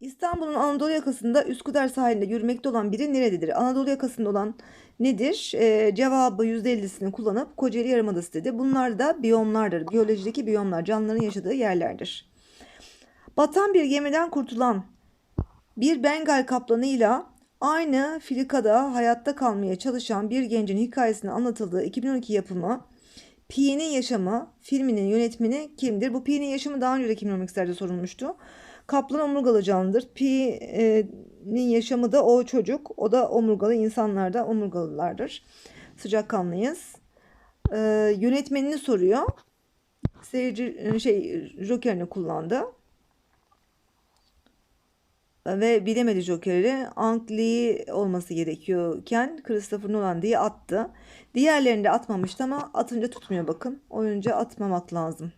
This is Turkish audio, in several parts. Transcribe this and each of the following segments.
İstanbul'un Anadolu yakasında Üsküdar sahilinde yürümekte olan biri nerededir? Anadolu yakasında olan nedir? Ee, cevabı %50'sini kullanıp Kocaeli Yarımadası dedi. Bunlar da biyomlardır. Biyolojideki biyomlar canlıların yaşadığı yerlerdir. Batan bir gemiden kurtulan bir Bengal kaplanıyla aynı filikada hayatta kalmaya çalışan bir gencin hikayesinin anlatıldığı 2012 yapımı Pi'nin Yaşamı filminin yönetmeni kimdir? Bu Pi'nin Yaşamı daha önce de 2012'lerde sorulmuştu. Kaplan omurgalı canlıdır. Pi'nin yaşamı da o çocuk. O da omurgalı. insanlar da omurgalılardır. Sıcakkanlıyız. Ee, yönetmenini soruyor. Seyirci şey Joker'ini kullandı ve bilemedi Joker'i. Ang Lee olması gerekiyorken Christopher Nolan diye attı. Diğerlerini de atmamıştı ama atınca tutmuyor bakın. Oyunca atmamak lazım.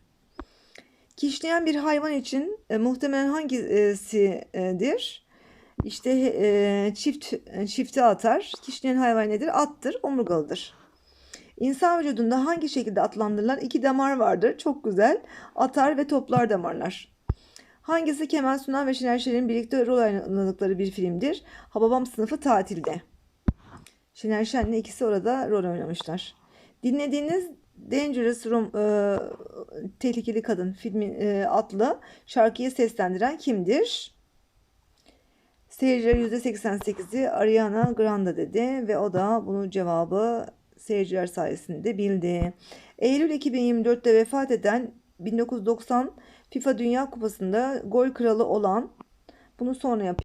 Kişleyen bir hayvan için e, muhtemelen hangisidir? İşte e, çift çifte atar. Kişleyen hayvan nedir? Attır, omurgalıdır. İnsan vücudunda hangi şekilde adlandırılan iki damar vardır? Çok güzel. Atar ve toplar damarlar. Hangisi Kemal Sunal ve Şener Şen'in birlikte rol oynadıkları bir filmdir? Hababam sınıfı tatilde. Şener Şen'le ikisi orada rol oynamışlar. Dinlediğiniz Dangerous Rom, e, Tehlikeli Kadın filmi e, adlı şarkıyı seslendiren kimdir? Seyirciler %88'i Ariana Grande dedi ve o da bunun cevabı seyirciler sayesinde bildi. Eylül 2024'te vefat eden 1990 FIFA Dünya Kupası'nda gol kralı olan bunu sonra yapayım.